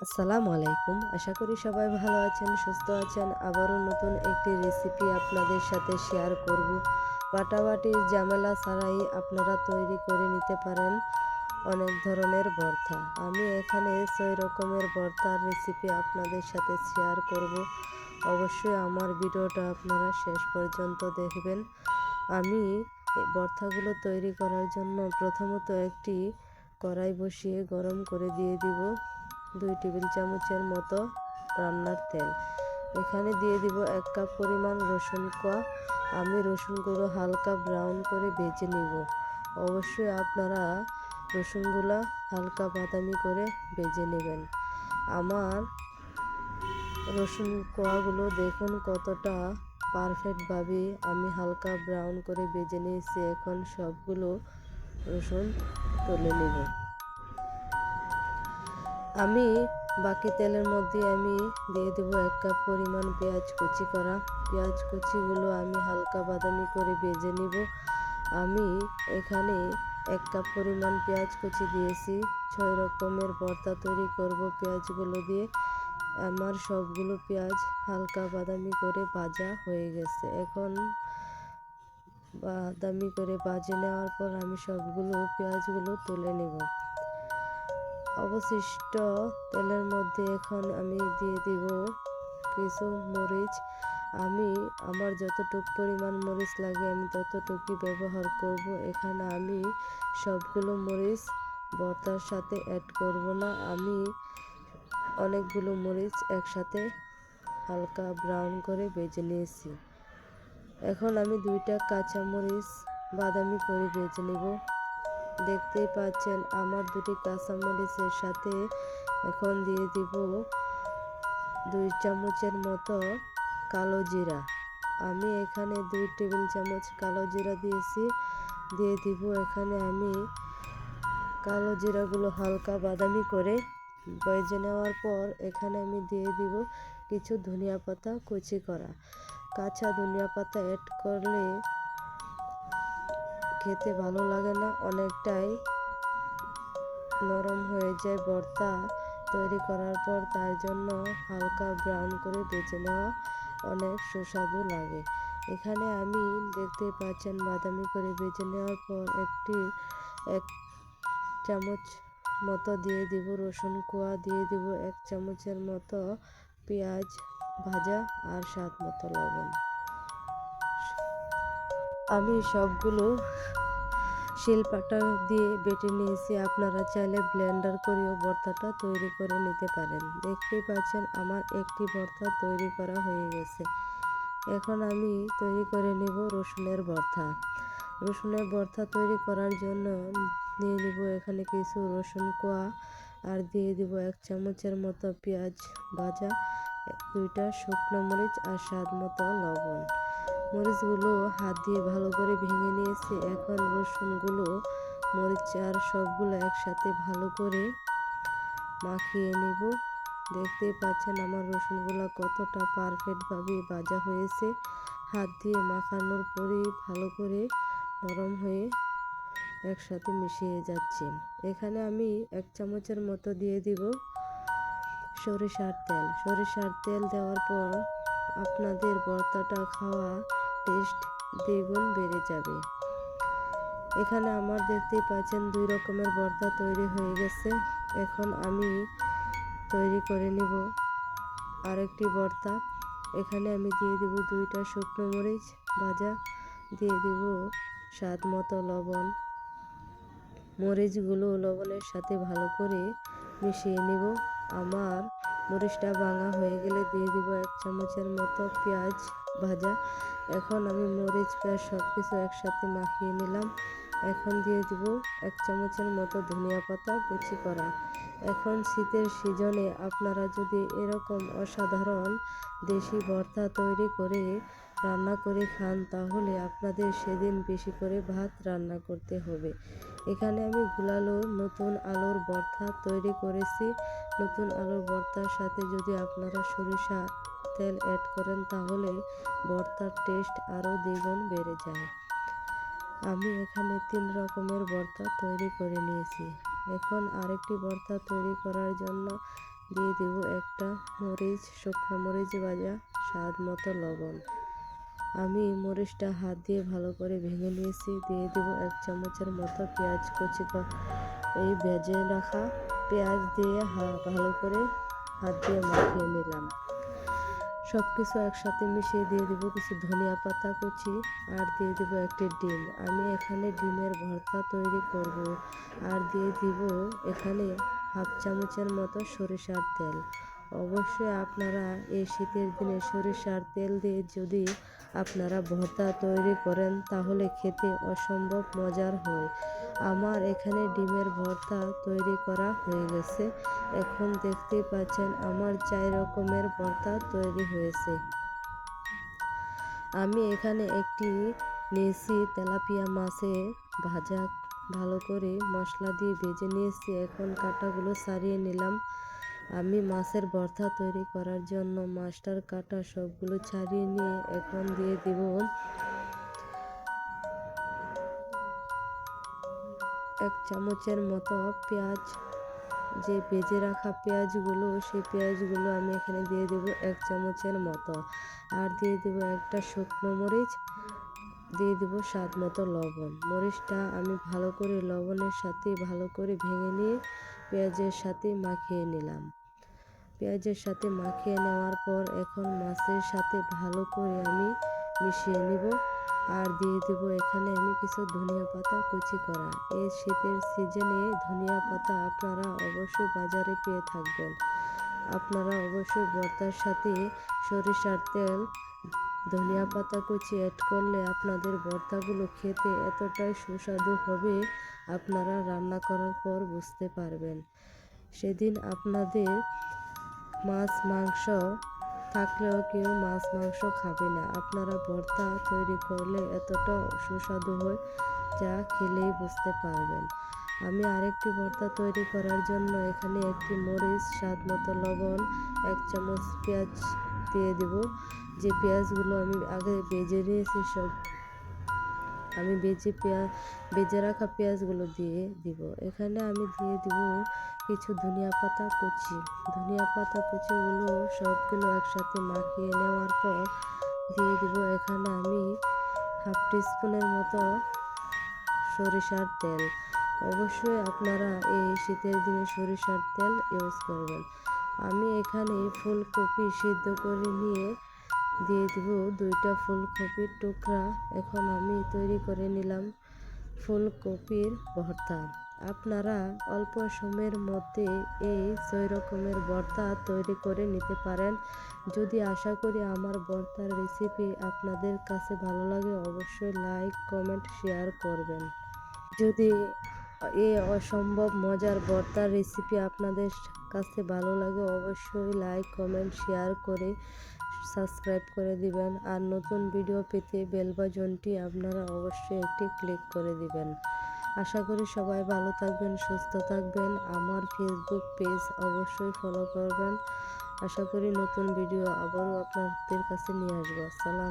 আসসালামু আলাইকুম। আশা করি সবাই ভালো আছেন, সুস্থ আছেন। আবারও নতুন একটি রেসিপি আপনাদের সাথে শেয়ার করব। বাটাবাটির ঝামেলা ছাড়াই আপনারা তৈরি করে নিতে পারেন অনেক ধরনের ভর্তা। আমি এখানে ছয় রকমের ভর্তার রেসিপি আপনাদের সাথে শেয়ার করব। অবশ্যই আমার ভিডিওটা আপনারা শেষ পর্যন্ত দেখবেন। আমি ভর্তাগুলো তৈরি করার জন্য প্রথমত একটি কড়াই বসিয়ে গরম করে দিয়ে দিব। দুই টেবিল চামচের মতো রান্নার তেল। এখানে দিয়ে দিব এক কাপ পরিমাণ রসুন কোয়া। আমি রসুনগুলো হালকা ব্রাউন করে ভেজে নিব। অবশ্যই আপনারা রসুনগুলো হালকা বাদামি করে ভেজে নেবেন। আমার রসুন কোয়াগুলো দেখুন কতটা পারফেক্টভাবে আমি হালকা ব্রাউন করে ভেজে নিয়েছি। এখন সবগুলো রসুন তুলে নেব। আমি বাকি তেলের মধ্যে আমি দিয়ে দেবো এক কাপ পরিমাণ পেঁয়াজ কুচি করা। পেঁয়াজ কুচিগুলো আমি হালকা বাদামি করে ভেজে নিব। আমি এখানে এক কাপ পরিমাণ পেঁয়াজ কুচি দিয়েছি। ছয় রকমের ভর্তা তৈরি করব পেঁয়াজগুলো দিয়ে। আমার সবগুলো পেঁয়াজ হালকা বাদামি করে ভাজা হয়ে গেছে। এখন বাদামি করে ভাজে নেওয়ার পর আমি সবগুলো পেঁয়াজগুলো তুলে নেব। অবশিষ্ট তেলের মধ্যে এখন আমি দিয়ে দিব কিছু মরিচ। আমি আমার যতটুক পরিমাণ মরিচ লাগে, আমি ততটুকুই ব্যবহার করব। এখানে আমি সবগুলো মরিচ ভর্তার সাথে অ্যাড করব না। আমি অনেকগুলো মরিচ একসাথে হালকা ব্রাউন করে ভেজে নিয়েছি। এখন আমি দুইটা কাঁচা মরিচ বাদামি করে ভেজে নেব। দেখতেই পাচ্ছেন, আমার দুটি কাঁচামরিচের সাথে এখন দিয়ে দিব দুই চামচের মতো কালো জিরা। আমি এখানে দুই টেবিল চামচ কালো জিরা দিয়েছি, দিয়ে দিব এখানে আমি কালো জিরাগুলো হালকা বাদামি করে ভেজে নেওয়ার পর এখানে আমি দিয়ে দিব কিছু ধনিয়া পাতা কুচি করা। কাঁচা ধনিয়া পাতা অ্যাড করলে খেতে ভালো লাগে না, অনেকটাই নরম হয়ে যায় ভর্তা তৈরি করার পর তার জন্য হালকা ব্রাউন করে বেছে নেওয়া অনেক সুস্বাদু লাগে। এখানে আমি দেখতে পাচ্ছেন বাদামি করে বেছে নেওয়ার পর একটি এক চামচ মতো দিয়ে দিব রসুন কোয়া, দিয়ে দিব এক চামচের মতো পেঁয়াজ ভাজা আর স্বাদ মতো লবণ। আমি সবগুলো শিলপাটা দিয়ে বেটে নিয়েছি। আপনারা চাইলে ব্লেন্ডার করেও ভর্তাটা তৈরি করে নিতে পারেন। দেখতেই পাচ্ছেন, আমার একটি ভর্তা তৈরি করা হয়ে গেছে। এখন আমি তৈরি করে নেব রসুনের ভর্তা। রসুনের ভর্তা তৈরি করার জন্য নিয়ে নিব এখানে কিছু রসুন কোয়া আর দিয়ে দিব এক চামচের মতো পেঁয়াজ ভাজা, দুইটা শুকনো মরিচ আর স্বাদ মতো লবণ। মরিচগুলো হাত দিয়ে ভালো করে ভেঙে নিয়েছি। এখন রসুনগুলো মরিচ আর সবগুলো একসাথে ভালো করে মাখিয়ে নেব। দেখতেই পাচ্ছেন আমার রসুনগুলো কতটা পারফেক্টভাবে ভাজা হয়েছে। হাত দিয়ে মাখানোর পরেই ভালো করে নরম হয়ে একসাথে মিশিয়ে যাচ্ছে। এখানে আমি এক চামচের মতো দিয়ে দিব সরিষার তেল। সরিষার তেল দেওয়ার পর আপনাদের ভর্তাটা খাওয়া টেস্ট দ্বিগুণ বেড়ে যাবে। এখানে আমার দেখতেই পাচ্ছেন দুই রকমের ভর্তা তৈরি হয়ে গেছে। এখন আমি তৈরি করে নিব আরেকটি ভর্তা এখানে আমি দিয়ে দিব দুইটা শুকনো মরিচ ভাজা, দিয়ে দিব স্বাদ মতো লবণ। মরিচগুলো লবণের সাথে ভালো করে মিশিয়ে নেব। আমার মরিচটা ভাঙা হয়ে গেলে দিয়ে দিব এক চামচের মতো পেঁয়াজ ভাজা। এখন আমি মরিচ, পেঁয়াজ সব কিছু একসাথে মাখিয়ে নিলাম। এখন দিয়ে দিব এক চামচের মতো ধনিয়া পাতা কুচি করা। এখন শীতের সিজনে আপনারা যদি এরকম অসাধারণ দেশি ভর্তা তৈরি করে রান্না করে খান, তাহলে আপনাদের সেদিন বেশি করে ভাত রান্না করতে হবে। এখানে আমি গুলালো নতুন আলুর ভর্তা তৈরি করেছি। নতুন আলুর ভর্তার সাথে যদি আপনারা সরিষা তেল অ্যাড করেন, তাহলে ভর্তার টেস্ট আরও দ্বিগুণ বেড়ে যায়। আমি এখানে তিন রকমের ভর্তা তৈরি করে নিয়েছি। এখন আরেকটি ভর্তা তৈরি করার জন্য দিয়ে দেব একটা মরিচ, শুকনো মরিচ ভাজা, স্বাদ মতো লবণ। আমি মরিচটা হাত দিয়ে ভালো করে ভেঙে নিয়েছি। দিয়ে দেব এক চামচের মতো পেঁয়াজ কুচি এই ভেজে রাখা পেঁয়াজ দিয়ে ভালো করে হাত দিয়ে মাখিয়ে নিলাম। সব কিছু একসাথে মিশিয়ে দিয়ে দেবো কিছু ধনিয়া পাতা কুচি আর দিয়ে দেবো একটি ডিম। আমি এখানে ডিমের ভর্তা তৈরি করব আর দিয়ে দিব এখানে হাফ চামচের মতো সরিষার তেল। অবশ্যই আপনারা এই শীতের দিনে সরিষার তেল দিয়ে যদি আপনারা ভর্তা তৈরি করেন, তাহলে খেতে অসম্ভব মজার হয়। আমার এখানে ডিমের ভর্তা তৈরি করা হয়ে গেছে। এখন দেখতে পাচ্ছেন আমার চার রকমের ভর্তা তৈরি হয়েছে। আমি এখানে একটি নিয়েছি তেলাপিয়া মাছে ভাজা। ভালো করে মশলা দিয়ে ভেজে নিয়েছি। এখন কাঁটাগুলো সারিয়ে নিলাম। আমি মাছের ভর্তা তৈরি করার জন্য মাছটার কাটা সবগুলো ছাড়িয়ে নিয়ে এখন দিয়ে দিব। এক চামচের মতো পেঁয়াজ, যে ভেজে রাখা পেঁয়াজগুলো, সেই পেঁয়াজগুলো আমি এখানে দিয়ে দেব এক চামচের মতো। আর দিয়ে দেব একটা শুকনো মরিচ, দিয়ে দেব স্বাদ মতো লবণ। মরিচটা আমি ভালো করে লবণের সাথে ভালো করে ভেঙে নিয়ে পেঁয়াজের সাথে মাখিয়ে নিলাম। পেঁয়াজের সাথে মাখিয়ে নেওয়ার পর এখন মাছের সাথে ভালো করে আমি মিশিয়ে নিব। আর দিয়ে দেবো এখানে আমি কিছু ধনিয়া পাতা কুচি করা। এই শীতের সিজনে ধনিয়া পাতা আপনারা অবশ্যই বাজারে পেয়ে থাকবেন। আপনারা অবশ্যই ভর্তার সাথে সরিষার তেল, ধনিয়া পাতা কুচি অ্যাড করলে আপনাদের ভর্তাগুলো খেতে এতটাই সুস্বাদু হবে, আপনারা রান্না করার পর বুঝতে পারবেন। সেদিন আপনাদের মাছ, মাংস থাকলেও কেউ মাছ, মাংস খাবে না। আপনারা ভর্তা তৈরি করলে এতটা সুস্বাদু হয় যা খেলেই বুঝতে পারবেন। আমি আরেকটি ভর্তা তৈরি করার জন্য এখানে একটি মরিচ, স্বাদ মতো লবণ, এক চামচ পেঁয়াজ দিয়ে দেব। যে পেঁয়াজগুলো আমি আগে বেজে নিয়েছি সব আমি বেজে পেঁয়াজ বেজে রাখা পেঁয়াজগুলো দিয়ে দিব। এখানে আমি দিয়ে দিব কিছু ধনিয়া পাতা কুচি। ধনিয়া পাতা কুচিগুলো সবগুলো একসাথে মাখিয়ে নেওয়ার পর দিয়ে দিব এখানে আমি হাফ টিস্পুনের মতো সরিষার তেল। অবশ্যই আপনারা এই শীতের দিনে সরিষার তেল ইউজ করবেন। আমি এখানে ফুলকপি সিদ্ধ করে নিয়ে দিয়ে দিব দুইটা ফুলকপির টুকরা। এখন আমি তৈরি করে নিলাম ফুলকপির ভর্তা। আপনারা অল্প সময়ের মধ্যে এই ছয় রকমের ভর্তা তৈরি করে নিতে পারেন। যদি আশা করি আমার ভর্তার রেসিপি আপনাদের কাছে ভালো লাগে, অবশ্যই লাইক কমেন্ট শেয়ার করবেন। যদি এই অসম্ভব মজার ভর্তার রেসিপি আপনাদের কাছে ভালো লাগে, অবশ্যই লাইক কমেন্ট শেয়ার করে সাবস্ক্রাইব করে দিবেন আর নতুন ভিডিও পেতে বেল বাজনটি আপনারা অবশ্যই একটি ক্লিক করে দিবেন। আশা করি সবাই ভালো থাকবেন, সুস্থ থাকবেন। আমার ফেসবুক পেজ অবশ্যই ফলো করবেন। আশা করি নতুন ভিডিও আবারও আপনাদের কাছে নিয়ে আসব। আসসালাম।